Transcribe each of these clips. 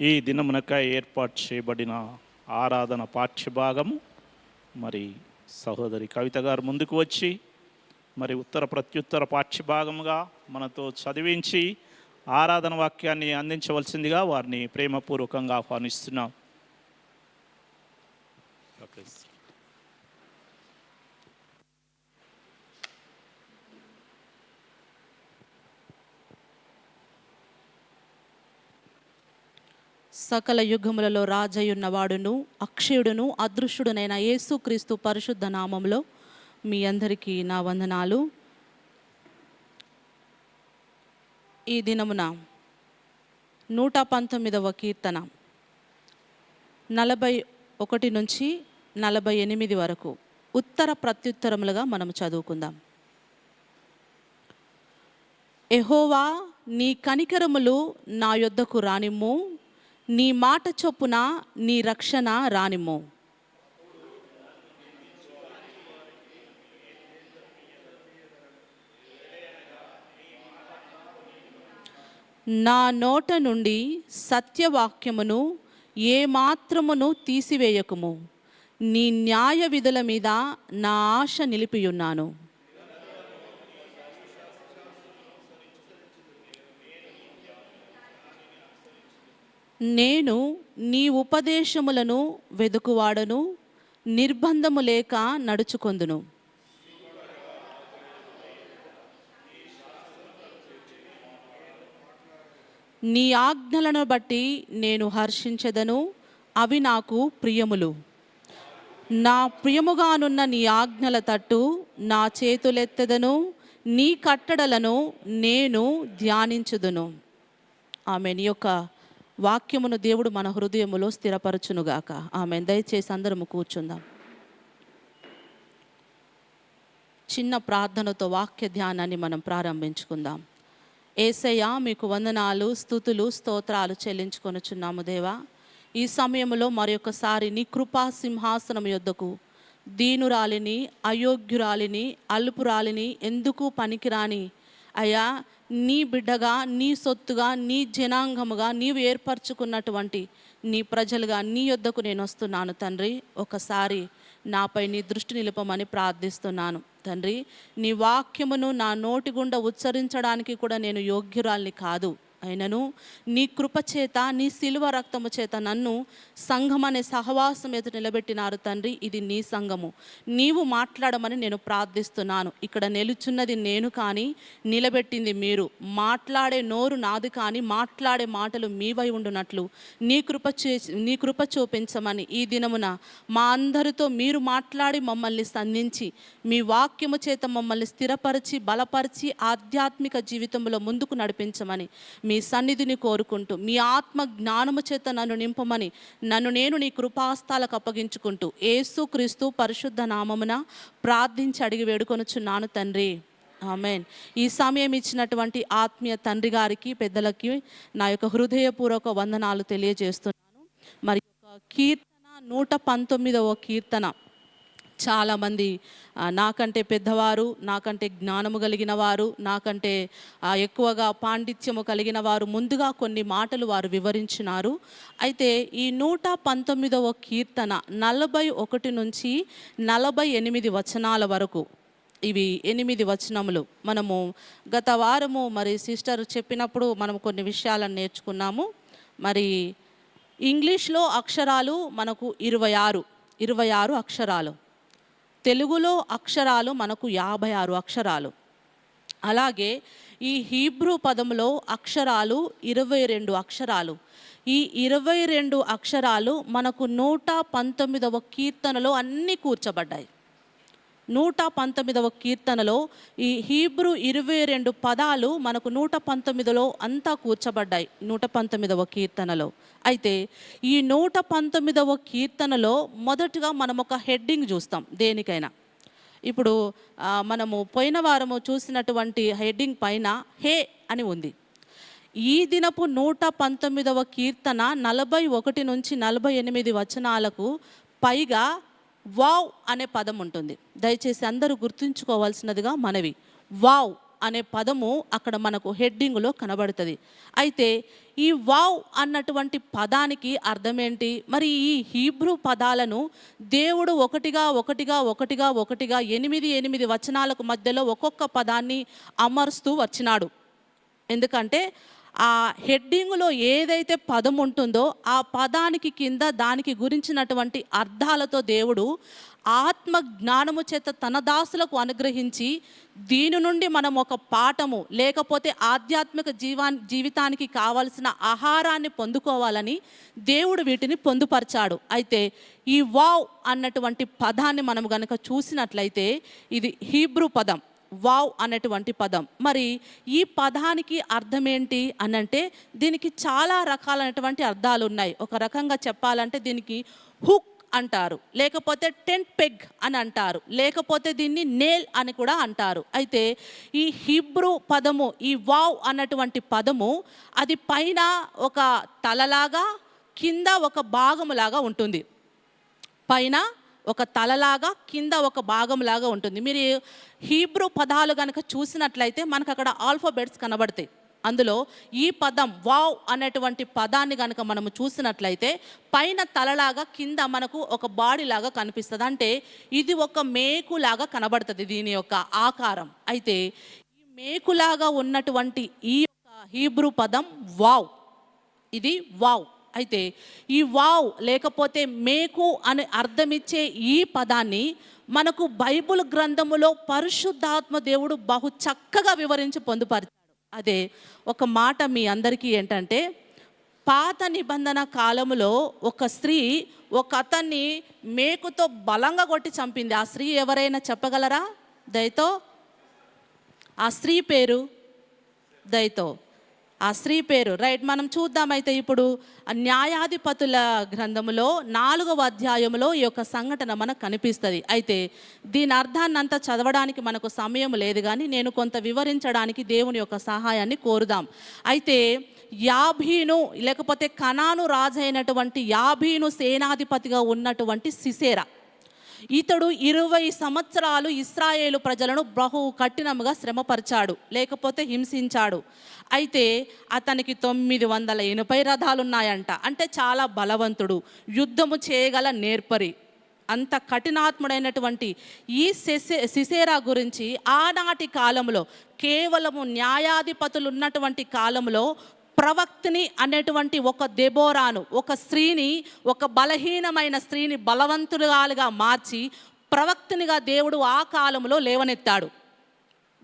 ఈ దినమునకై ఏర్పాటు చేయబడిన ఆరాధన పాఠ్యభాగము. మరి సహోదరి కవిత గారు ముందుకు వచ్చి మరి ఉత్తర ప్రత్యుత్తర పాఠ్యభాగముగా మనతో చదివించి ఆరాధన వాక్యాన్ని అందించవలసిందిగా వారిని ప్రేమపూర్వకంగా ఆహ్వానిస్తున్నాం. సకల యుగములలో రాజయున్నవాడును అక్షయుడును అదృశ్యుడునైన యేసుక్రీస్తు పరిశుద్ధ నామంలో మీ అందరికీ నా వందనాలు. ఈ దినమున నూట పంతొమ్మిదవ కీర్తన నలభై ఒకటి నుంచి నలభై ఎనిమిది వరకు ఉత్తర ప్రత్యుత్తరములుగా మనం చదువుకుందాం. ఎహోవా నీ కనికరములు నా యొద్దకు రానిమ్ము. నీ మాట చొప్పున నీ రక్షణ రానిమ్ము. నా నోట నుండి సత్యవాక్యమును ఏ మాత్రమును తీసివేయకుము. నీ న్యాయ విధుల మీద నా ఆశ నిలిపియున్నాను. నేను నీ ఉపదేశములను వెదుకువాడను నిర్బంధము లేక నడుచుకొందును. నీ ఆజ్ఞలను బట్టి నేను హర్షించదను అవి నాకు ప్రియములు. నా ప్రియముగానున్న నీ ఆజ్ఞల తట్టు నా చేతులెత్తెదను నీ కట్టడలను నేను ధ్యానించుదును. ఆమె నీ యొక్క వాక్యమును దేవుడు మన హృదయములో స్థిరపరచునుగాక. ఆమె దయచేసి అందరము కూర్చుందాం. చిన్న ప్రార్థనతో వాక్య ధ్యానాన్ని మనం ప్రారంభించుకుందాం. ఏసయ్య మీకు వందనాలు స్థుతులు స్తోత్రాలు చెల్లించుకొనుచున్నాము దేవా. ఈ సమయంలో మరొకసారి నీ కృపా సింహాసనం యొద్దకు దీనురాలిని అయోగ్యురాలిని అల్పురాలిని ఎందుకు పనికిరాని? అయ్యా నీ బిడ్డగా నీ సొత్తుగా నీ జనాంగముగా నీవు ఏర్పరచుకున్నటువంటి నీ ప్రజలుగా నీ యొద్దకు నేను వస్తున్నాను తండ్రి. ఒకసారి నాపై నీ దృష్టి నిలపమని ప్రార్థిస్తున్నాను తండ్రి. నీ వాక్యమును నా నోటి గుండా ఉచ్చరించడానికి కూడా నేను యోగ్యురాల్ని కాదు. అయినను. నీ కృప చేత నీ శిలువ రక్తము చేత నన్ను సంఘం అనే సహవాసం ఎదుట నిలబెట్టినారు తండ్రి. ఇది నీ సంఘము. నీవు మాట్లాడమని నేను ప్రార్థిస్తున్నాను. ఇక్కడ నిలుచున్నది నేను కానీ నిలబెట్టింది మీరు. మాట్లాడే నోరు నాది కానీ మాట్లాడే మాటలు మీవై ఉండునట్లు నీ కృప చే నీ కృప చూపించమని ఈ దినమున మా అందరితో మీరు మాట్లాడి మమ్మల్ని సంధించి మీ వాక్యము చేత మమ్మల్ని స్థిరపరిచి బలపరిచి ఆధ్యాత్మిక జీవితంలో ముందుకు నడిపించమని మీ మీ సన్నిధిని కోరుకుంటూ మీ ఆత్మ జ్ఞానము చేత నన్ను నింపమని నన్ను నేను నీ కృపాస్తాలకు అప్పగించుకుంటూ ఏసు క్రీస్తు పరిశుద్ధ నామమున ప్రార్థించి అడిగి వేడుకొనుచున్నాను తండ్రి. ఆమెన్. ఈ సమయం ఇచ్చినటువంటి ఆత్మీయ తండ్రి గారికి పెద్దలకి నా యొక్క హృదయపూర్వక వందనాలు తెలియజేస్తున్నాను. మరి కీర్తన నూట పంతొమ్మిదవ కీర్తన. చాలామంది నాకంటే పెద్దవారు నాకంటే జ్ఞానము కలిగిన వారు నాకంటే ఎక్కువగా పాండిత్యము కలిగిన వారు ముందుగా కొన్ని మాటలు వారు వివరించినారు. అయితే ఈ నూట పంతొమ్మిదవ కీర్తన నలభై ఒకటి నుంచి నలభై ఎనిమిది వచనాల వరకు ఇవి ఎనిమిది వచనములు. మనము గత వారము మరి సిస్టర్ చెప్పినప్పుడు మనం కొన్ని విషయాలను నేర్చుకున్నాము. మరి ఇంగ్లీష్లో అక్షరాలు మనకు ఇరవై ఆరు ఇరవై ఆరు అక్షరాలు. తెలుగులో అక్షరాలు మనకు యాభై ఆరు అక్షరాలు. అలాగే ఈ హీబ్రూ పదంలో అక్షరాలు ఇరవై రెండు అక్షరాలు. ఈ ఇరవై రెండు అక్షరాలు మనకు నూట పంతొమ్మిదవ కీర్తనలో అన్నీ కూర్చబడ్డాయి. నూట పంతొమ్మిదవ కీర్తనలో ఈ హీబ్రూ ఇరవై రెండు పదాలు మనకు నూట పంతొమ్మిదిలో అంతా కూర్చబడ్డాయి నూట పంతొమ్మిదవ కీర్తనలో. అయితే ఈ నూట పంతొమ్మిదవ కీర్తనలో మొదటగా మనం ఒక హెడ్డింగ్ చూస్తాం దేనికైనా. ఇప్పుడు మనము పోయిన వారము చూసినటువంటి హెడ్డింగ్ పైన హే అని ఉంది. ఈ దినపు నూట పంతొమ్మిదవ కీర్తన నలభై ఒకటి నుంచి నలభై ఎనిమిది వచనాలకు పైగా వావ్ అనే పదం ఉంటుంది. దయచేసి అందరూ గుర్తుంచుకోవాల్సినదిగా మనవి. వావ్ అనే పదము అక్కడ మనకు హెడ్డింగ్లో కనబడుతుంది. అయితే ఈ వావ్ అన్నటువంటి పదానికి అర్థమేంటి? మరి ఈ హీబ్రూ పదాలను దేవుడు ఒకటిగా ఒకటిగా ఒకటిగా ఒకటిగా ఎనిమిది ఎనిమిది వచనాలకు మధ్యలో ఒక్కొక్క పదాన్ని అమరుస్తూ వచ్చినాడు. ఎందుకంటే ఆ హెడ్డింగ్లో ఏదైతే పదం ఉంటుందో ఆ పదానికి కింద దానికి గురించినటువంటి అర్థాలతో దేవుడు ఆత్మ జ్ఞానము చేత తన దాసులకు అనుగ్రహించి దీని నుండి మనం ఒక పాఠము లేకపోతే ఆధ్యాత్మిక జీవా జీవితానికి కావలసిన ఆహారాన్ని పొందుకోవాలని దేవుడు వీటిని పొందుపరిచాడు. అయితే ఈ వావ్ అన్నటువంటి పదాన్ని మనం గనక చూసినట్లయితే ఇది హీబ్రూ పదం. వావ్ అనేటువంటి పదం. మరి ఈ పదానికి అర్థం ఏంటి అనంటే దీనికి చాలా రకాలైనటువంటి అర్థాలు ఉన్నాయి ఒక రకంగా చెప్పాలంటే దీనికి హుక్ అంటారు. లేకపోతే టెంట్ పెగ్ అని అంటారు. లేకపోతే దీన్ని నేల్ అని కూడా అంటారు. అయితే ఈ హిబ్రూ పదము ఈ వావ్ అన్నటువంటి పదము అది పైన ఒక తలలాగా కింద ఒక భాగములాగా ఉంటుంది. పైన ఒక తలలాగా కింద ఒక భాగంలాగా ఉంటుంది. మీరు హీబ్రూ పదాలు కనుక చూసినట్లయితే మనకు అక్కడ ఆల్ఫాబెట్స్ కనబడతాయి. అందులో ఈ పదం వావ్ అనేటువంటి పదాన్ని కనుక మనము చూసినట్లయితే పైన తలలాగా కింద మనకు ఒక బాడీ లాగా కనిపిస్తుంది. అంటే ఇది ఒక మేకులాగా కనబడుతుంది దీని యొక్క ఆకారం. అయితే ఈ మేకులాగా ఉన్నటువంటి ఈ యొక్క హీబ్రూ పదం వావ్. ఇది వావ్. అయితే ఈ వావ్ లేకపోతే మేకు అని అర్థమిచ్చే ఈ పదాన్ని మనకు బైబుల్ గ్రంథములో పరిశుద్ధాత్మ దేవుడు బహు చక్కగా వివరించి పొందుపరిచాడు. అదే ఒక మాట మీ అందరికీ ఏంటంటే పాత నిబంధన కాలములో ఒక స్త్రీ ఒక అతన్ని మేకుతో బలంగా కొట్టి చంపింది. ఆ స్త్రీ ఎవరైనా చెప్పగలరా? దయతో? ఆ స్త్రీ పేరు? దయతో? ఆ స్త్రీ పేరు. రైట్ మనం చూద్దామైతే ఇప్పుడు న్యాయాధిపతుల గ్రంథములో నాలుగవ అధ్యాయంలో ఈ యొక్క సంఘటన మనకు కనిపిస్తుంది. అయితే దీని అర్థాన్ని అంతా చదవడానికి మనకు సమయం లేదు కానీ నేను కొంత వివరించడానికి దేవుని యొక్క సహాయాన్ని కోరుదాం. అయితే యాభీను లేకపోతే కనాను రాజైనటువంటి యాభీను సేనాధిపతిగా ఉన్నటువంటి సిసేరా. ఇతడు ఇరవై సంవత్సరాలు ఇస్రాయేలు ప్రజలను బహు కఠినముగా శ్రమపరిచాడు లేకపోతే హింసించాడు. అయితే అతనికి తొమ్మిది వందల ఎనభై రథాలున్నాయంట. అంటే చాలా బలవంతుడు యుద్ధము చేయగల నేర్పరి. అంత కఠినాత్ముడైనటువంటి ఈ సిసే సిసేరా గురించి ఆనాటి కాలంలో కేవలము న్యాయాధిపతులు ఉన్నటువంటి కాలంలో ప్రవక్తిని అనేటువంటి ఒక దెబోరాను ఒక స్త్రీని ఒక బలహీనమైన స్త్రీని బలవంతురాలుగా మార్చి ప్రవక్తినిగా దేవుడు ఆ కాలంలో లేవనెత్తాడు.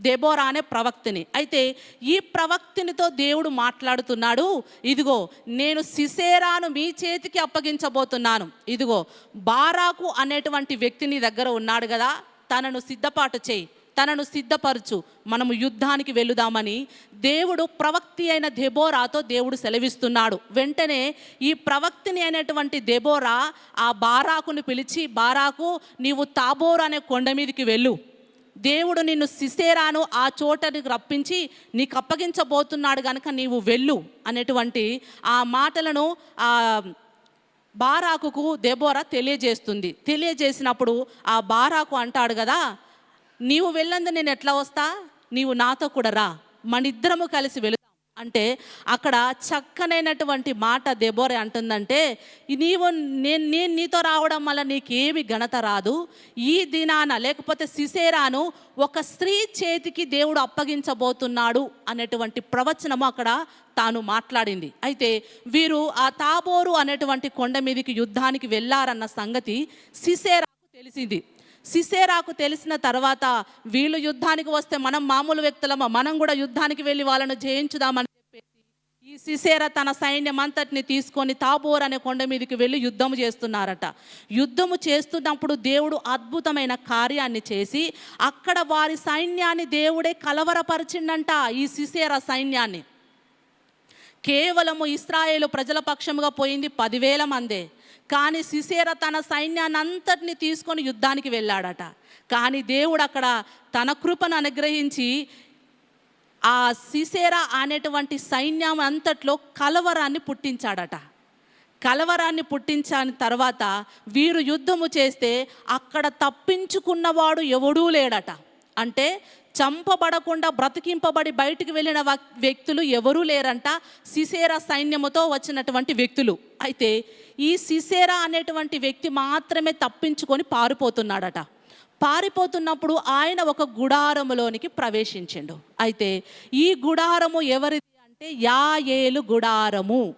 దెబోరా అనే ప్రవక్తిని. అయితే ఈ ప్రవక్తినితో దేవుడు మాట్లాడుతున్నాడు ఇదిగో నేను సిసేరాను మీ చేతికి అప్పగించబోతున్నాను. ఇదిగో బారాకు అనేటువంటి వ్యక్తి నీ దగ్గర ఉన్నాడు కదా తనను సిద్ధపాటు చేయి. తనను సిద్ధపరచు. మనము యుద్ధానికి వెళుదామని దేవుడు ప్రవక్తి అయిన దెబోరాతో దేవుడు సెలవిస్తున్నాడు. వెంటనే ఈ ప్రవక్తిని అయినటువంటి దెబోరా ఆ బారాకును పిలిచి బారాకు నీవు తాబోర్ అనే కొండ మీదకి వెళ్ళు. దేవుడు నిన్ను సిసేరాను ఆ చోటకి రప్పించి నీకు అప్పగించబోతున్నాడు కనుక నీవు వెళ్ళు. అనేటువంటి ఆ మాటలను ఆ బారాకుకు దెబోరా తెలియజేస్తుంది. తెలియజేసినప్పుడు ఆ బారాకు అంటాడు కదా నీవు వెళ్ళందు నేను ఎట్లా వస్తా? నీవు నాతో కూడా రా. మన ఇద్దరము కలిసి వెళుతాం. అంటే అక్కడ చక్కనైనటువంటి మాట దెబోరే అంటుందంటే నీవు నేను నేను నీతో రావడం వల్ల నీకేమి ఘనత రాదు. ఈ దినాన లేకపోతే సిసేరాను ఒక స్త్రీ చేతికి దేవుడు అప్పగించబోతున్నాడు అనేటువంటి ప్రవచనము అక్కడ తాను మాట్లాడింది. అయితే వీరు ఆ తాబోరు అనేటువంటి కొండ మీదకి యుద్ధానికి వెళ్ళారన్న సంగతి సిసేరాకు తెలిసింది. సిసేరాకు తెలిసిన తర్వాత వీళ్ళు యుద్ధానికి వస్తే మనం మామూలు వ్యక్తులమా? మనం కూడా యుద్ధానికి వెళ్ళి వాళ్ళను జయించుదామని చెప్పేసి ఈ సిసేర తన సైన్యం అంతటిని తీసుకొని తాబోర్ అనే కొండ మీదకి వెళ్ళి యుద్ధము చేస్తున్నారట. యుద్ధము చేస్తున్నప్పుడు దేవుడు అద్భుతమైన కార్యాన్ని చేసి అక్కడ వారి సైన్యాన్ని దేవుడే కలవరపరిచిండంట ఈ సిసేర సైన్యాన్ని. కేవలము ఇస్రాయేలు ప్రజల పక్షముగా పోయింది పదివేల మందే. కానీ సిసేర తన సైన్యాన్ని అంతటిని తీసుకొని యుద్ధానికి వెళ్ళాడట. కానీ దేవుడు అక్కడ తన కృపను అనుగ్రహించి ఆ సిసేరా అనేటువంటి సైన్యం అంతట్లో కలవరాన్ని పుట్టించాడట. కలవరాన్ని పుట్టించిన తర్వాత వీరు యుద్ధము చేస్తే అక్కడ తప్పించుకున్నవాడు ఎవడూ లేడట. అంటే చంపబడకుండా బ్రతికింపబడి బయటికి వెళ్ళిన వ్యక్తులు ఎవరూ లేరంట. సిసేరా సైన్యముతో వచ్చినటువంటి వ్యక్తులు. అయితే ఈ సిసేరా అనేటువంటి వ్యక్తి మాత్రమే తప్పించుకొని పారిపోతున్నాడట. పారిపోతున్నప్పుడు ఆయన ఒక గుడారములోనికి ప్రవేశించిండు. అయితే ఈ గుడారము ఎవరిది అంటే యాయేలు గుడారము.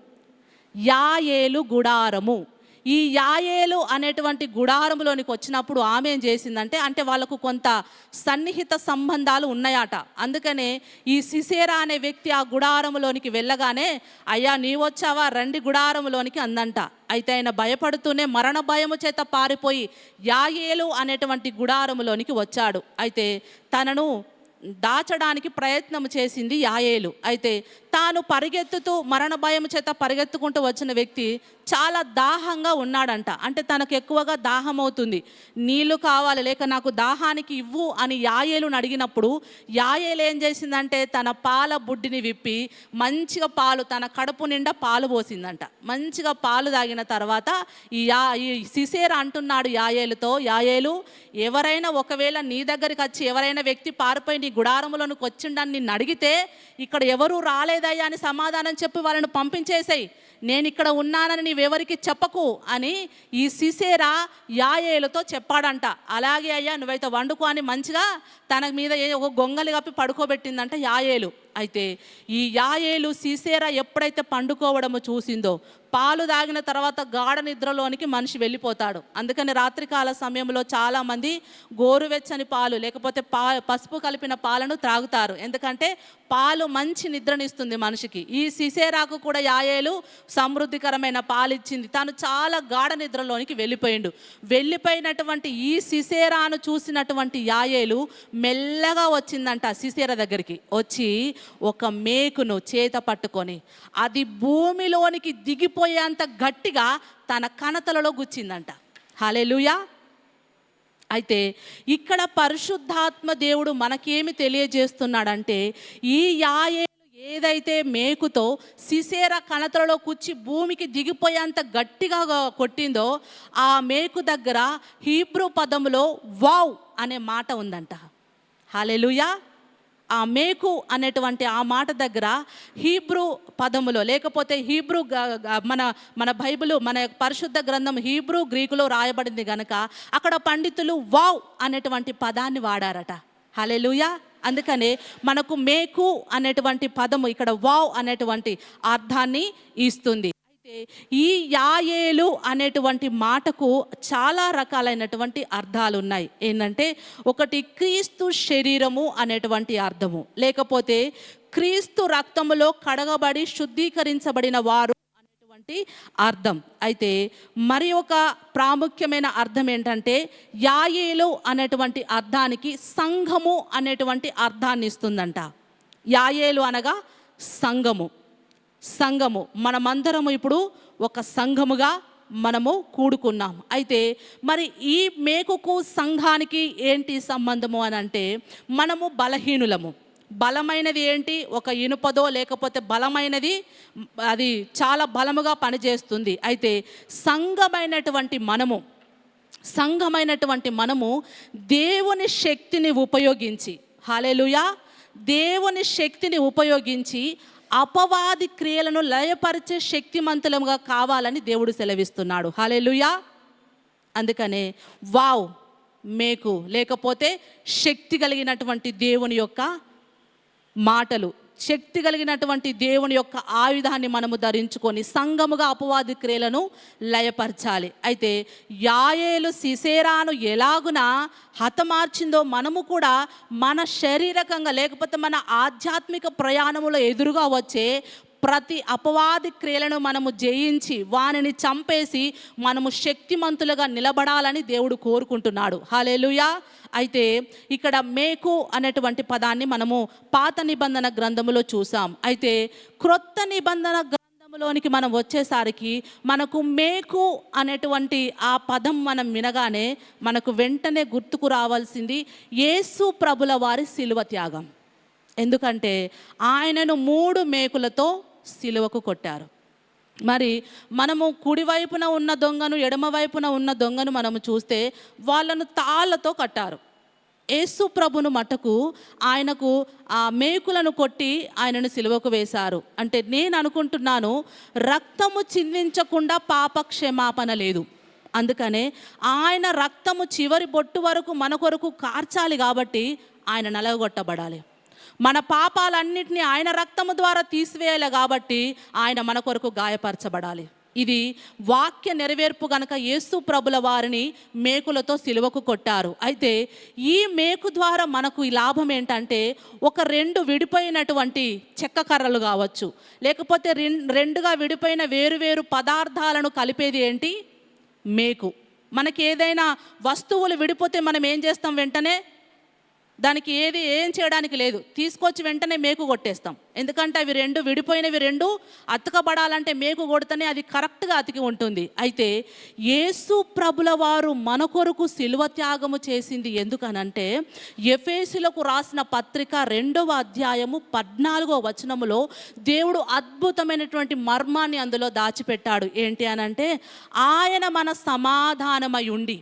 యాయేలు గుడారము. ఈ యాయేలు అనేటువంటి గుడారంలోనికి వచ్చినప్పుడు ఆమె ఏం చేసిందంటే అంటే వాళ్ళకు కొంత సన్నిహిత సంబంధాలు ఉన్నాయట. అందుకనే ఈ సిసేరా అనే వ్యక్తి ఆ గుడారంలోనికి వెళ్ళగానే అయ్యా నీ వచ్చావా? రండి గుడారంలోనికి అందంట. అయితే ఆయన భయపడుతూనే మరణ భయము చేత పారిపోయి యాయేలు అనేటువంటి గుడారములోనికి వచ్చాడు. అయితే తనను దాచడానికి ప్రయత్నం చేసింది యాయేలు. అయితే తాను పరిగెత్తుతూ మరణ భయం చేత పరిగెత్తుకుంటూ వచ్చిన వ్యక్తి చాలా దాహంగా ఉన్నాడంట. అంటే తనకు ఎక్కువగా దాహం అవుతుంది నీళ్ళు కావాలి లేక నాకు దాహానికి ఇవ్వు అని యాయేలుని అడిగినప్పుడు యాయేలు ఏం చేసిందంటే తన పాల బుడ్డిని విప్పి మంచిగా పాలు తన కడుపు నిండా పాలు పోసిందంట. మంచిగా పాలు తాగిన తర్వాత ఈ యా ఈ సిసేర అంటున్నాడు యాయేలుతో యాయేలు ఎవరైనా ఒకవేళ నీ దగ్గరికి వచ్చి ఎవరైనా వ్యక్తి పారిపోయి నీ గుడారములోనికి వచ్చిండని నిన్ను అడిగితే ఇక్కడ ఎవరు రాలేదయ్యా అని సమాధానం చెప్పి వాళ్ళని పంపించేసాయి. నేను ఇక్కడ ఉన్నానని నీవెవరికి చెప్పకు అని ఈ సిసేరా యాయేలతో చెప్పాడంట. అలాగే అయ్యా నువ్వైతే వండుకో అని మంచిగా తన మీద ఏ- ఒక గొంగలి కప్పి పడుకోబెట్టిందంట యాయేలు. అయితే ఈ యాయేలు సీసేరా ఎప్పుడైతే పండుకోవడము చూసిందో పాలు తాగిన తర్వాత గాఢ నిద్రలోనికి మనిషి వెళ్ళిపోతాడు. అందుకని రాత్రికాల సమయంలో చాలామంది గోరువెచ్చని పాలు లేకపోతే పా పసుపు కలిపిన పాలను త్రాగుతారు. ఎందుకంటే పాలు మంచి నిద్రనిస్తుంది మనిషికి. ఈ సిసేరాకు కూడా యాయేలు సమృద్ధికరమైన పాలు ఇచ్చింది తాను చాలా గాఢ నిద్రలోనికి వెళ్ళిపోయిండు. వెళ్ళిపోయినటువంటి ఈ సిసేరాను చూసినటువంటి యాయేలు మెల్లగా వచ్చిందంట సిసేర దగ్గరికి. వచ్చి ఒక మేకును చేత పట్టుకొని అది భూమిలోనికి దిగిపోయేంత గట్టిగా తన కణతలలో గుచ్చిందంట. హాలేలుయా అయితే ఇక్కడ పరిశుద్ధాత్మ దేవుడు మనకేమి తెలియజేస్తున్నాడంటే ఈ యాయే ఏదైతే మేకుతో సిసేర కణతలలో కూర్చి భూమికి దిగిపోయేంత గట్టిగా కొట్టిందో ఆ మేకు దగ్గర హీబ్రూ పదములో వావ్ అనే మాట ఉందంట. హాలెలుయా ఆ మేకు అనేటువంటి ఆ మాట దగ్గర హీబ్రూ పదములో లేకపోతే హీబ్రూ మన మన బైబిల్ మన పరిశుద్ధ గ్రంథం హీబ్రూ గ్రీకులో రాయబడింది కనుక అక్కడ పండితులు వావ్ అనేటువంటి పదాన్ని వాడారట. హలెలుయా అందుకనే మనకు మేకు అనేటువంటి పదము ఇక్కడ వావ్ అనేటువంటి అర్థాన్ని ఇస్తుంది. ఈ యాయేలు అనేటువంటి మాటకు చాలా రకాలైనటువంటి అర్థాలు ఉన్నాయి ఏంటంటే ఒకటి క్రీస్తు శరీరము అనేటువంటి అర్థము. లేకపోతే క్రీస్తు రక్తములో కడగబడి శుద్ధీకరించబడిన వారు అనేటువంటి అర్థం. అయితే మరి ఒక ప్రాముఖ్యమైన అర్థం ఏంటంటే యాయేలు అనేటువంటి అర్థానికి సంఘము అనేటువంటి అర్థాన్ని ఇస్తుందంట. యాయేలు అనగా సంఘము. సంఘము. మనమందరము ఇప్పుడు ఒక సంఘముగా మనము కూడుకున్నాం అయితే మరి ఈ మేకుకు సంఘానికి ఏంటి సంబంధము అని అంటే మనము బలహీనులము. బలమైనది ఏంటి? ఒక ఇనుపదో లేకపోతే బలమైనది అది చాలా బలముగా పనిచేస్తుంది. అయితే సంఘమైనటువంటి మనము సంఘమైనటువంటి మనము దేవుని శక్తిని ఉపయోగించి హాలేలుయా దేవుని శక్తిని ఉపయోగించి అపవాది క్రియలను లయపరిచే శక్తిమంతులముగా కావాలని దేవుడు సెలవిస్తున్నాడు. హాలేలుయా అందుకనే వావ్ మేకు లేకపోతే శక్తి కలిగినటువంటి దేవుని యొక్క మాటలు శక్తి కలిగినటువంటి దేవుని యొక్క ఆయుధాన్ని మనము ధరించుకొని సంఘముగా అపవాది క్రియలను లయపరచాలి. అయితే యాయేలు సిసేరాను ఎలాగున హతమార్చిందో మనము కూడా మన శారీరకంగా లేకపోతే మన ఆధ్యాత్మిక ప్రయాణములో ఎదురుగా వచ్చే ప్రతి అపవాది క్రియలను మనము జయించి వానిని చంపేసి మనము శక్తిమంతులుగా నిలబడాలని దేవుడు కోరుకుంటున్నాడు. హలేలుయా అయితే ఇక్కడ మేకు అనేటువంటి పదాన్ని మనము పాత నిబంధన గ్రంథములో చూసాం. అయితే క్రొత్త నిబంధన లోనికి మనం వచ్చేసరికి మనకు మేకు అనేటువంటి ఆ పదం మనం వినగానే మనకు వెంటనే గుర్తుకు రావాల్సింది యేసు ప్రభుల వారి శిలువ త్యాగం. ఎందుకంటే ఆయనను మూడు మేకులతో సిలువకు కొట్టారు. మరి మనము కుడివైపున ఉన్న దొంగను ఎడమ వైపున ఉన్న దొంగను మనము చూస్తే వాళ్ళను తాళ్ళతో కట్టారు. యేసు ప్రభును మటుకు ఆయనకు ఆ మేకులను కొట్టి ఆయనను సిలువకు వేశారు. అంటే నేను అనుకుంటున్నాను రక్తము చిందించకుండా పాప క్షమాపణ లేదు. అందుకనే ఆయన రక్తము చివరి బొట్టు వరకు మన కొరకు కార్చాలి కాబట్టి ఆయన నలగొట్టబడాలి. మన పాపాలన్నింటినీ ఆయన రక్తము ద్వారా తీసివేయాలి కాబట్టి ఆయన మన కొరకు గాయపరచబడాలి. ఇది వాక్య నెరవేర్పు గనక యేసు ప్రభుల వారిని మేకులతో సిలువకు కొట్టారు. అయితే ఈ మేకు ద్వారా మనకు ఈ లాభం ఏంటంటే ఒక రెండు విడిపోయినటువంటి చెక్క కర్రలు కావచ్చు. లేకపోతే రెండుగా విడిపోయిన వేరువేరు పదార్థాలను కలిపేది ఏంటి? మేకు. మనకి ఏదైనా వస్తువులు విడిపోతే మనం ఏం చేస్తాం వెంటనే? దానికి ఏది ఏం చేయడానికి లేదు. తీసుకొచ్చి వెంటనే మేకు కొట్టేస్తాం. ఎందుకంటే అవి రెండు విడిపోయినవి రెండు అతకబడాలంటే మేకు కొడితేనే అది కరెక్ట్గా అతికి ఉంటుంది. అయితే యేసు ప్రభుల వారు మన కొరకు శిలువ త్యాగము చేసింది ఎందుకనంటే ఎఫేసులకు రాసిన పత్రిక రెండవ అధ్యాయము పద్నాలుగో వచనములో దేవుడు అద్భుతమైనటువంటి మర్మాన్ని అందులో దాచిపెట్టాడు. ఏంటి అనంటే ఆయన మన సమాధానమై ఉండి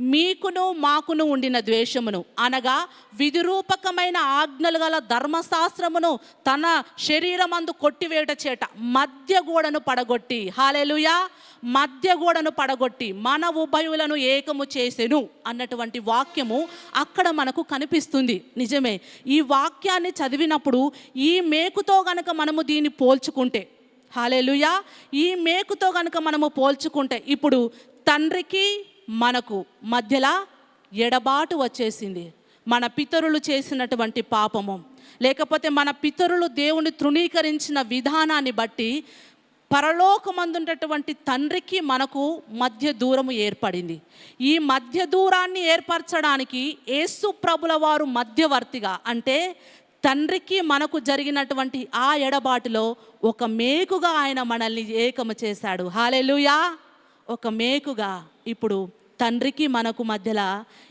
మీకును మాకును ఉండిన ద్వేషమును. అనగా విధిరూపకమైన ఆజ్ఞలు గల ధర్మశాస్త్రమును తన శరీరమందు కొట్టివేట చేట మధ్య గోడను పడగొట్టి హాలేలుయా మధ్య గోడను పడగొట్టి మన ఉభయులను ఏకము చేసెను అన్నటువంటి వాక్యము అక్కడ మనకు కనిపిస్తుంది. నిజమే ఈ వాక్యాన్ని చదివినప్పుడు ఈ మేకుతో గనక మనము దీన్ని పోల్చుకుంటే హాలేలుయా ఈ మేకుతో గనక మనము పోల్చుకుంటే ఇప్పుడు తండ్రికి మనకు మధ్యలా ఎడబాటు వచ్చేసింది. మన పితరులు చేసినటువంటి పాపము. లేకపోతే మన పితరులు దేవుని తృణీకరించిన విధానాన్ని బట్టి పరలోకమందున్నటువంటి తండ్రికి మనకు మధ్య దూరము ఏర్పడింది. ఈ మధ్య దూరాన్ని ఏర్పరచడానికి యేసు ప్రభుల వారు మధ్యవర్తిగా అంటే తండ్రికి మనకు జరిగినటువంటి ఆ ఎడబాటులో ఒక మేకుగా ఆయన మనల్ని ఏకము చేశాడు. హాలెలుయా ఒక మేకుగా ఇప్పుడు తండ్రికి మనకు మధ్యలో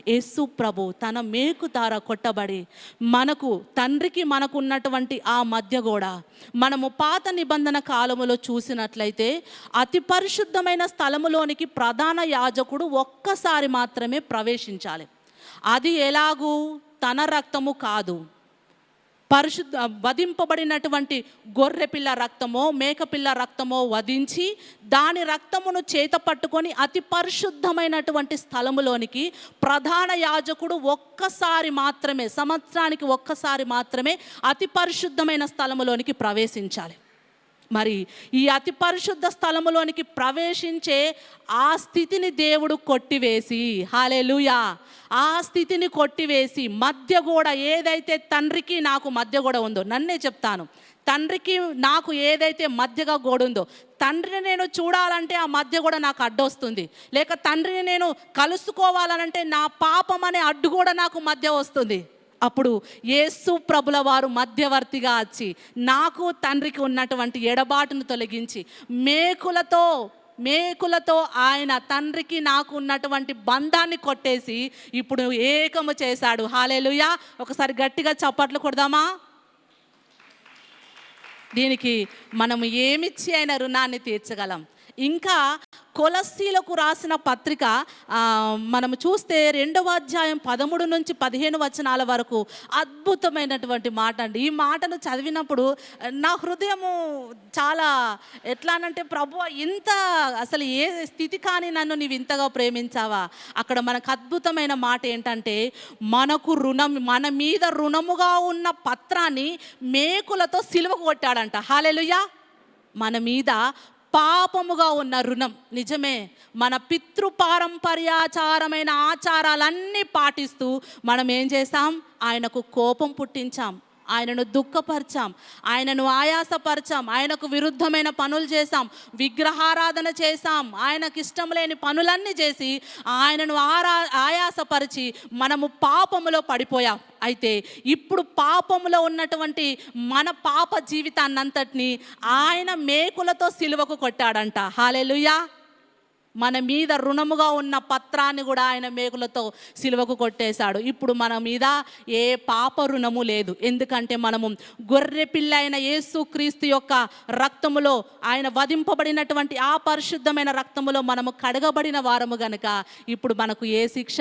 యేసు ప్రభు తన మేకు తార కొట్టబడి మనకు తండ్రికి మనకు ఉన్నటువంటి ఆ మధ్య కూడా మనము పాత నిబంధన కాలములో చూసినట్లయితే అతి పరిశుద్ధమైన స్థలములోనికి ప్రధాన యాజకుడు ఒక్కసారి మాత్రమే ప్రవేశించాలి. అది ఎలాగూ తన రక్తము కాదు. పరిశుద్ధ వధింపబడినటువంటి గొర్రెపిల్ల రక్తమో మేకపిల్ల రక్తమో వధించి దాని రక్తమును చేత పట్టుకొని అతి పరిశుద్ధమైనటువంటి స్థలములోనికి ప్రధాన యాజకుడు ఒక్కసారి మాత్రమే సంవత్సరానికి ఒక్కసారి మాత్రమే అతి పరిశుద్ధమైన స్థలములోనికి ప్రవేశించాలి. మరి ఈ అతి పరిశుద్ధ స్థలములోనికి ప్రవేశించే ఆ స్థితిని దేవుడు కొట్టివేసి హాలెలుయా ఆ స్థితిని కొట్టివేసి మధ్య కూడా ఏదైతే తండ్రికి నాకు మధ్య కూడా ఉందో నన్నే చెప్తాను. తండ్రికి నాకు ఏదైతే మధ్యగా గోడ ఉందో తండ్రిని నేను చూడాలంటే ఆ మధ్య కూడా నాకు అడ్డొస్తుంది. లేక తండ్రిని నేను కలుసుకోవాలనంటే నా పాపం అనే అడ్డు కూడా నాకు మధ్య వస్తుంది. అప్పుడు యేసు ప్రభుల వారు మధ్యవర్తిగా వచ్చి నాకు తండ్రికి ఉన్నటువంటి ఎడబాటును తొలగించి మేకులతో మేకులతో ఆయన తండ్రికి నాకు ఉన్నటువంటి బంధాన్ని కొట్టేసి ఇప్పుడు ఏకము చేశాడు. హాలేలుయా ఒకసారి గట్టిగా చప్పట్లు కొడదామా? దీనికి మనము ఏమిచ్చి అయిన రుణాన్ని తీర్చగలం? ఇంకా కొలస్సీలకు రాసిన పత్రిక మనం మనము చూస్తే రెండవ అధ్యాయం పదమూడు నుంచి పదిహేను వచనాల వరకు అద్భుతమైనటువంటి మాట అండి. ఈ మాటను చదివినప్పుడు నా హృదయము చాలా ఎట్లానంటే ప్రభు ఇంత అసలు ఏ స్థితి కానీ నన్ను నీవు ఇంతగా ప్రేమించావా? అక్కడ మనకు అద్భుతమైన మాట ఏంటంటే మనకు రుణం మన మీద రుణముగా ఉన్న పత్రాన్ని మేకులతో సిలువ కొట్టాడంట. హాలెలుయా! మన మీద పాపముగా ఉన్న రుణం. నిజమే మన పితృపారంపర్యాచారమైన ఆచారాలన్నీ పాటిస్తూ మనం ఏం చేస్తాం? ఆయనకు కోపం పుట్టించాం. ఆయనను దుఃఖపరిచాం ఆయనను ఆయాసపరిచాం ఆయనకు విరుద్ధమైన పనులు చేశాం విగ్రహారాధన చేశాం ఆయనకు ఇష్టం లేని పనులన్నీ చేసి ఆయనను ఆరా ఆయాసపరిచి మనము పాపములో పడిపోయాం. అయితే ఇప్పుడు పాపములో ఉన్నటువంటి మన పాప జీవితాన్నంతటిని ఆయన మేకులతో సిలువకు కొట్టాడంట. హాలెలుయా మన మీద రుణముగా ఉన్న పత్రాన్ని కూడా ఆయన మేకులతో సిలువకు కొట్టేశాడు. ఇప్పుడు మన మీద ఏ పాప రుణము లేదు. ఎందుకంటే మనము గొర్రె పిల్ల అయిన యేసు క్రీస్తు యొక్క రక్తములో ఆయన వధింపబడినటువంటి ఆ పరిశుద్ధమైన రక్తములో మనము కడగబడిన వారము గనుక ఇప్పుడు మనకు ఏ శిక్ష?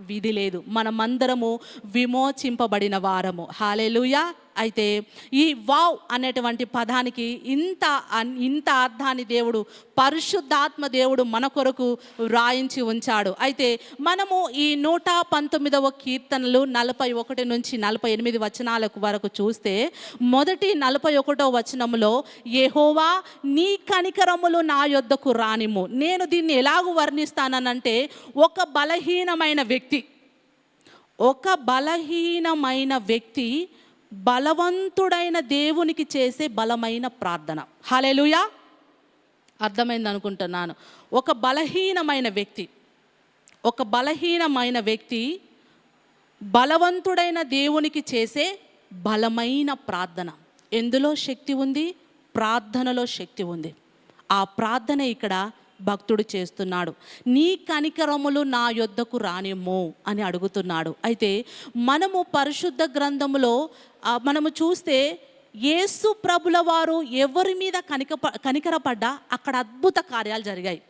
విధి లేదు. మనమందరము విమోచింపబడిన వారము. హాలేలుయా అయితే ఈ వావ్ అనేటువంటి పదానికి ఇంత అన్- ఇంత అర్థాన్ని దేవుడు పరిశుద్ధాత్మ దేవుడు మన కొరకు వ్రాయించి ఉంచాడు. అయితే మనము ఈ నూట పంతొమ్మిదవ కీర్తనలు నలభై ఒకటి నుంచి నలభై ఎనిమిది వచనాలకు వరకు చూస్తే మొదటి నలభై ఒకటో వచనములో ఏహోవా నీ కనికరములు నా యొద్దకు రానిము నేను దీన్ని ఎలాగూ వర్ణిస్తాననంటే ఒక బలహీనమైన వ్యక్తి ఒక బలహీనమైన వ్యక్తి బలవంతుడైన దేవునికి చేసే బలమైన ప్రార్థన. హాలేలుయా అర్థమైంది అనుకుంటున్నాను. ఒక బలహీనమైన వ్యక్తి ఒక బలహీనమైన వ్యక్తి బలవంతుడైన దేవునికి చేసే బలమైన ప్రార్థన. ఎందులో శక్తి ఉంది? ప్రార్థనలో శక్తి ఉంది. ఆ ప్రార్థన ఇక్కడ భక్తుడు చేస్తున్నాడు. నీ కనికరములు నా యొద్దకు రానిమ్ము అని అడుగుతున్నాడు. అయితే మనము పరిశుద్ధ గ్రంథములో మనము చూస్తే యేసు ప్రభుల వారు ఎవరి మీద కనిక కనికరపడ్డా అక్కడ అద్భుత కార్యాలు జరిగాయి.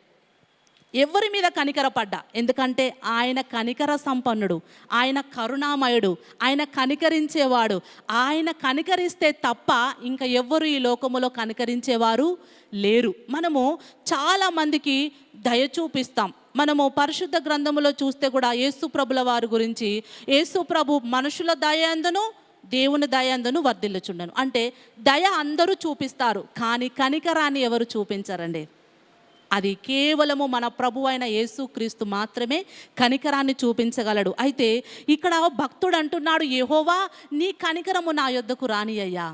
ఎవరి మీద కనికరపడ్డా? ఎందుకంటే ఆయన కనికర సంపన్నుడు ఆయన కరుణామయుడు ఆయన కనికరించేవాడు. ఆయన కనికరిస్తే తప్ప ఇంకా ఎవ్వరు ఈ లోకములో కనికరించేవారు లేరు. మనము చాలా మందికి దయ చూపిస్తాం. మనము పరిశుద్ధ గ్రంథములో చూస్తే కూడా యేసు ప్రభుల వారి గురించి యేసు ప్రభు మనుషుల దయందును దేవుని దయందును వర్ధిల్లుచుండను. అంటే దయ అందరూ చూపిస్తారు కానీ కనికరాన్ని ఎవరు చూపించరండి? అది కేవలము మన ప్రభు అయిన యేసుక్రీస్తు మాత్రమే కనికరాన్ని చూపించగలడు. అయితే ఇక్కడ భక్తుడు అంటున్నాడు ఏహోవా నీ కనికరము నా యొద్దకు రాని అయ్యా.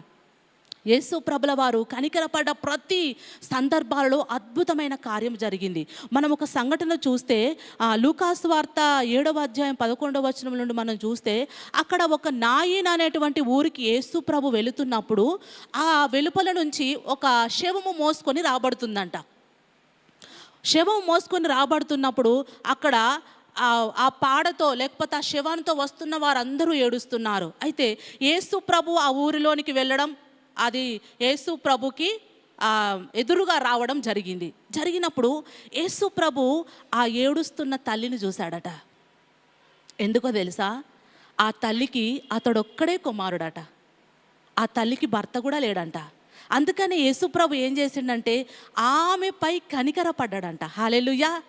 యేసు ప్రభుల వారు కనికరపడ్డ ప్రతి సందర్భాలలో అద్భుతమైన కార్యం జరిగింది. మనం ఒక సంఘటన చూస్తే ఆ, వార్త ఏడవ అధ్యాయం పదకొండవ వచనం నుండి మనం చూస్తే అక్కడ ఒక నాయిన్ అనేటువంటి ఊరికి యేసు ప్రభు వెళుతున్నప్పుడు ఆ వెలుపల నుంచి ఒక శవము మోసుకొని రాబడుతుందంట. శవం మోసుకొని రాబడుతున్నప్పుడు అక్కడ ఆ- పాడతో లేకపోతే ఆ శవానితో వస్తున్న వారందరూ ఏడుస్తున్నారు. అయితే యేసు ప్రభు ఆ ఊరిలోనికి వెళ్ళడం అది యేసు ప్రభుకి ఎదురుగా రావడం జరిగింది. జరిగినప్పుడు యేసు ప్రభు ఆ ఏడుస్తున్న తల్లిని చూశాడట. ఎందుకో తెలుసా? ఆ తల్లికి అతడొక్కడే కుమారుడట. ఆ తల్లికి భర్త కూడా లేడంట. అందుకని యేసుప్రభు ఏం చేసిండంటే ఆమెపై కనికరపడ్డాడంట. హాలెలుయా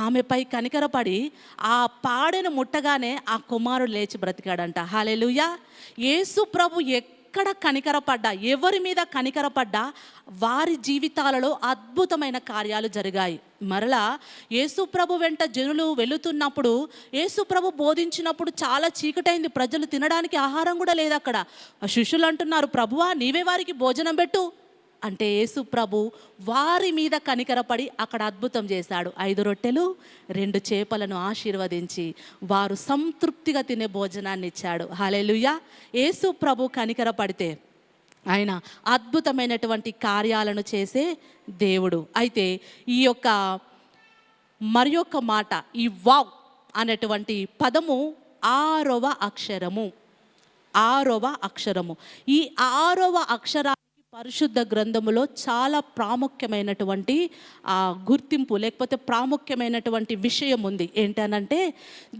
ఆమెపై కనికరపడి ఆ పాడెను ముట్టగానే ఆ కుమారుడు లేచి బ్రతికాడంట. హాలెలుయా యేసుప్రభు ఎక్కడ కనికరపడ్డా ఎవరి మీద కనికరపడ్డా వారి జీవితాలలో అద్భుతమైన కార్యాలు జరిగాయి. మరలా యేసుప్రభు వెంట జనులు వెళుతున్నప్పుడు యేసుప్రభు బోధించినప్పుడు చాలా చీకటైంది. ప్రజలు తినడానికి ఆహారం కూడా లేదు అక్కడ శిష్యులు అంటున్నారు ప్రభువా నీవే వారికి భోజనం పెట్టు. అంటే యేసు ప్రభు వారి మీద కనికరపడి అక్కడ అద్భుతం చేశాడు. ఐదు రొట్టెలు రెండు చేపలను ఆశీర్వదించి వారు సంతృప్తిగా తినే భోజనాన్ని ఇచ్చాడు. హాలేలుయ్య యేసు ప్రభు కనికరపడితే ఆయన అద్భుతమైనటువంటి కార్యాలను చేసే దేవుడు. అయితే ఈ యొక్క మరి యొక్క మాట ఈ వావ్ అనేటువంటి పదము ఆరవ అక్షరము. ఆరవ అక్షరము. ఈ ఆరవ అక్షరా పరిశుద్ధ గ్రంథములో చాలా ప్రాముఖ్యమైనటువంటి ఆ, గుర్తింపు లేకపోతే ప్రాముఖ్యమైనటువంటి విషయం ఉంది. ఏంటనంటే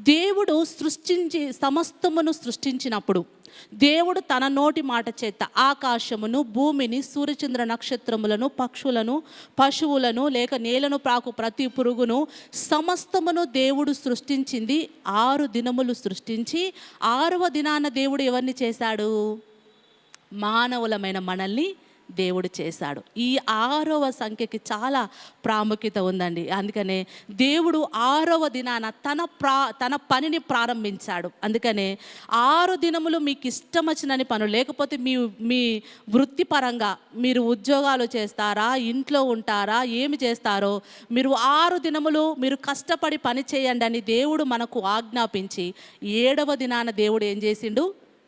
దేవుడు సృష్టించి సమస్తమును సృష్టించినప్పుడు దేవుడు తన నోటి మాట చేత ఆకాశమును భూమిని సూర్యచంద్ర నక్షత్రములను పక్షులను పశువులను లేక నేలను ప్రాకు ప్రతి పురుగును సమస్తమును దేవుడు సృష్టించింది. ఆరు దినములు సృష్టించి ఆరవ దినాన దేవుడు ఎవరిని చేశాడు? మానవులమైన మనల్ని దేవుడు చేశాడు. ఈ ఆరవ సంఖ్యకి చాలా ప్రాముఖ్యత ఉందండి. అందుకనే దేవుడు ఆరవ దినాన తన ప్రా తన పనిని ప్రారంభించాడు. అందుకనే ఆరు దినములు మీకు ఇష్టం వచ్చినని పనులు లేకపోతే మీ మీ వృత్తిపరంగా మీరు ఉద్యోగాలు చేస్తారా ఇంట్లో ఉంటారా ఏమి చేస్తారో మీరు ఆరు దినములు మీరు కష్టపడి పని చేయండి అని దేవుడు మనకు ఆజ్ఞాపించి ఏడవ దినాన దేవుడు ఏం చేసిండు?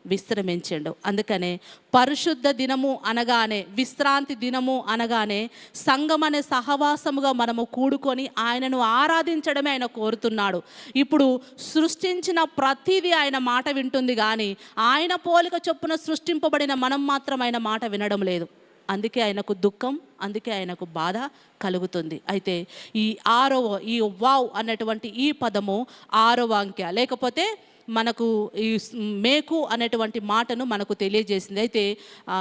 విశ్రమించండు. అందుకనే పరిశుద్ధ దినము అనగానే విశ్రాంతి దినము అనగానే సంఘం అనే సహవాసముగా మనము కూడుకొని ఆయనను ఆరాధించడమే ఆయన కోరుతున్నాడు. ఇప్పుడు సృష్టించిన ప్రతిదీ ఆయన మాట వింటుంది కానీ ఆయన పోలిక చొప్పున సృష్టింపబడిన మనం మాత్రం ఆయన మాట వినడం లేదు. అందుకే ఆయనకు దుఃఖం అందుకే ఆయనకు బాధ కలుగుతుంది. అయితే ఈ ఆరవ ఈ వావ్ అన్నటువంటి ఈ పదము ఆరవ అంకె. లేకపోతే మనకు ఈ మేకు అనేటువంటి మాటను మనకు తెలియజేసింది. అయితే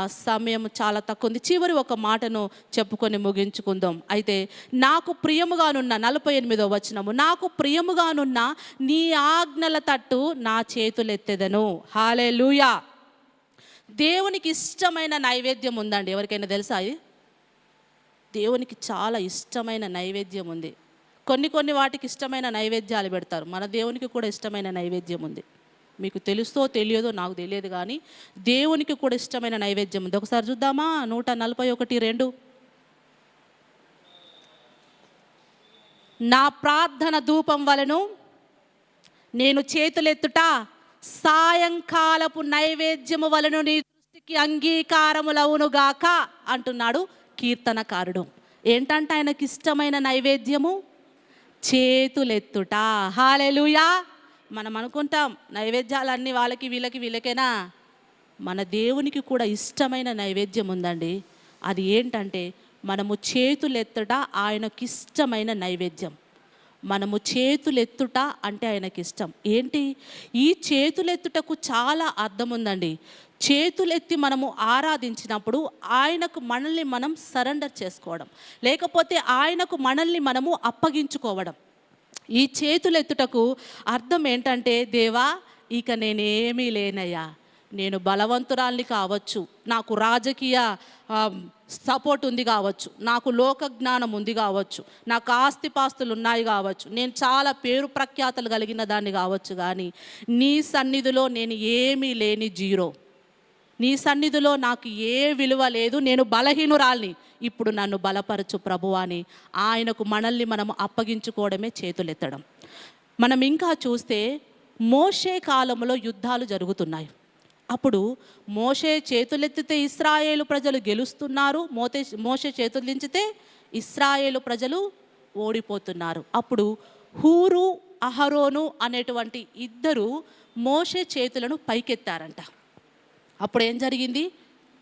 సమయం చాలా తక్కువ ఉంది చివరి ఒక మాటను చెప్పుకొని ముగించుకుందాం. అయితే నాకు ప్రియముగానున్న నలభై ఎనిమిదో వచనము నాకు ప్రియముగానున్న నీ ఆజ్ఞల తట్టు నా చేతులెత్తెదను. హాలే లూయా దేవునికి ఇష్టమైన నైవేద్యం ఉందండి. ఎవరికైనా తెలుసా అది దేవునికి చాలా ఇష్టమైన నైవేద్యం ఉంది. కొన్ని కొన్ని వాటికి ఇష్టమైన నైవేద్యాలు పెడతారు. మన దేవునికి కూడా ఇష్టమైన నైవేద్యం ఉంది. మీకు తెలుస్తో తెలియదో నాకు తెలియదు కానీ దేవునికి కూడా ఇష్టమైన నైవేద్యం ఉంది. ఒకసారి చూద్దామా? నూట నలభై ఒకటి రెండు. నా ప్రార్థన ధూపం వలను నేను చేతులెత్తుట సాయంకాలపు నైవేద్యము వలను నీ దృష్టికి అంగీకారములవునుగాక అంటున్నాడు కీర్తనకారుడు. ఏంటంటే ఆయనకి ఇష్టమైన నైవేద్యము? చేతులెత్తుట. హాలెలుయా మనం అనుకుంటాం నైవేద్యాలన్నీ వాళ్ళకి వీళ్ళకి వీళ్ళకేనా? మన దేవునికి కూడా ఇష్టమైన నైవేద్యం ఉందండి. అది ఏంటంటే మనము చేతులెత్తుట ఆయనకి ఇష్టమైన నైవేద్యం. మనము చేతులెత్తుట అంటే ఆయనకి ఇష్టం ఏంటి? ఈ చేతులెత్తుటకు చాలా అర్థం ఉందండి. చేతులెత్తి మనము ఆరాధించినప్పుడు ఆయనకు మనల్ని మనం సరెండర్ చేసుకోవడం. లేకపోతే ఆయనకు మనల్ని మనము అప్పగించుకోవడం. ఈ చేతులెత్తుటకు అర్థం ఏంటంటే దేవా ఇక నేనేమీ లేనయ్యా. నేను బలవంతురాల్ని కావచ్చు నాకు రాజకీయ సపోర్ట్ ఉంది కావచ్చు నాకు లోక జ్ఞానం ఉంది కావచ్చు నాకు ఆస్తిపాస్తులు ఉన్నాయి కావచ్చు నేను చాలా పేరు ప్రఖ్యాతలు కలిగిన దాన్ని కావచ్చు కానీ నీ సన్నిధిలో నేను ఏమీ లేని జీరో. నీ సన్నిధిలో నాకు ఏ విలువ లేదు నేను బలహీనురాల్ని. ఇప్పుడు నన్ను బలపరచు ప్రభు అని ఆయనకు మనల్ని మనం అప్పగించుకోవడమే చేతులెత్తడం. మనం ఇంకా చూస్తే మోషే కాలంలో యుద్ధాలు జరుగుతున్నాయి. అప్పుడు మోషే చేతులెత్తితే ఇస్రాయేలు ప్రజలు గెలుస్తున్నారు మోతే మోషే చేతులు దించితే ఇస్రాయేలు ప్రజలు ఓడిపోతున్నారు. అప్పుడు హూరు అహరోను అనేటువంటి ఇద్దరు మోషే చేతులను పైకెత్తారంట. అప్పుడు ఏం జరిగింది?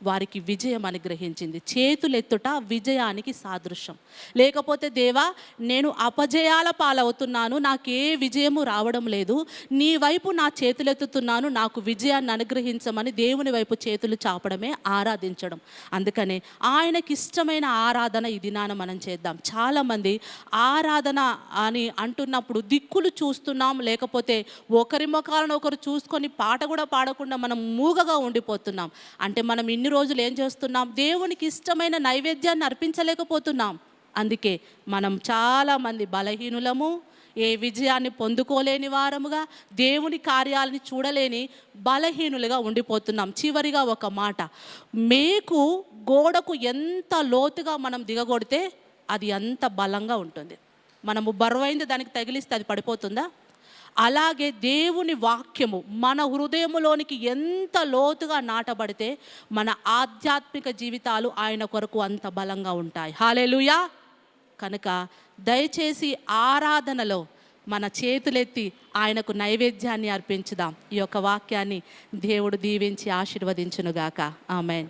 వారికి విజయం అనుగ్రహించింది. చేతులెత్తుట విజయానికి సాదృశ్యం. లేకపోతే దేవా నేను అపజయాల పాలవుతున్నాను నాకే విజయము రావడం లేదు. నీ వైపు నా చేతులెత్తుతున్నాను నాకు విజయాన్ని అనుగ్రహించమని దేవుని వైపు చేతులు చాపడమే ఆరాధించడం. అందుకనే ఆయనకి ఇష్టమైన ఆరాధన ఈ దినాన మనం చేద్దాం. చాలామంది ఆరాధన అని అంటున్నప్పుడు దిక్కులు చూస్తున్నాం లేకపోతే ఒకరి ముఖాలను ఒకరు చూసుకొని పాట కూడా పాడకుండా మనం మూగగా ఉండిపోతున్నాం. అంటే మనం ఇన్ని రోజులు ఏం చేస్తున్నాం? దేవునికి ఇష్టమైన నైవేద్యాన్ని అర్పించలేకపోతున్నాం. అందుకే మనం చాలామంది బలహీనులము ఏ విజయాన్ని పొందుకోలేని వారముగా దేవుని కార్యాలని చూడలేని బలహీనులుగా ఉండిపోతున్నాం. చివరిగా ఒక మాట. మేకు గోడకు ఎంత లోతుగా మనం దిగగొడితే అది అంత బలంగా ఉంటుంది. మనము బరువైంది దానికి తగిలిస్తే అది పడిపోతుందా? అలాగే దేవుని వాక్యము మన హృదయములోనికి ఎంత లోతుగా నాటబడితే మన ఆధ్యాత్మిక జీవితాలు ఆయన కొరకు అంత బలంగా ఉంటాయి. హాలేలుయా కనుక దయచేసి ఆరాధనలో మన చేతులెత్తి ఆయనకు నైవేద్యాన్ని అర్పించుదాం. ఈ యొక్క వాక్యాన్ని దేవుడు దీవించి ఆశీర్వదించునుగాక. ఆమెన్.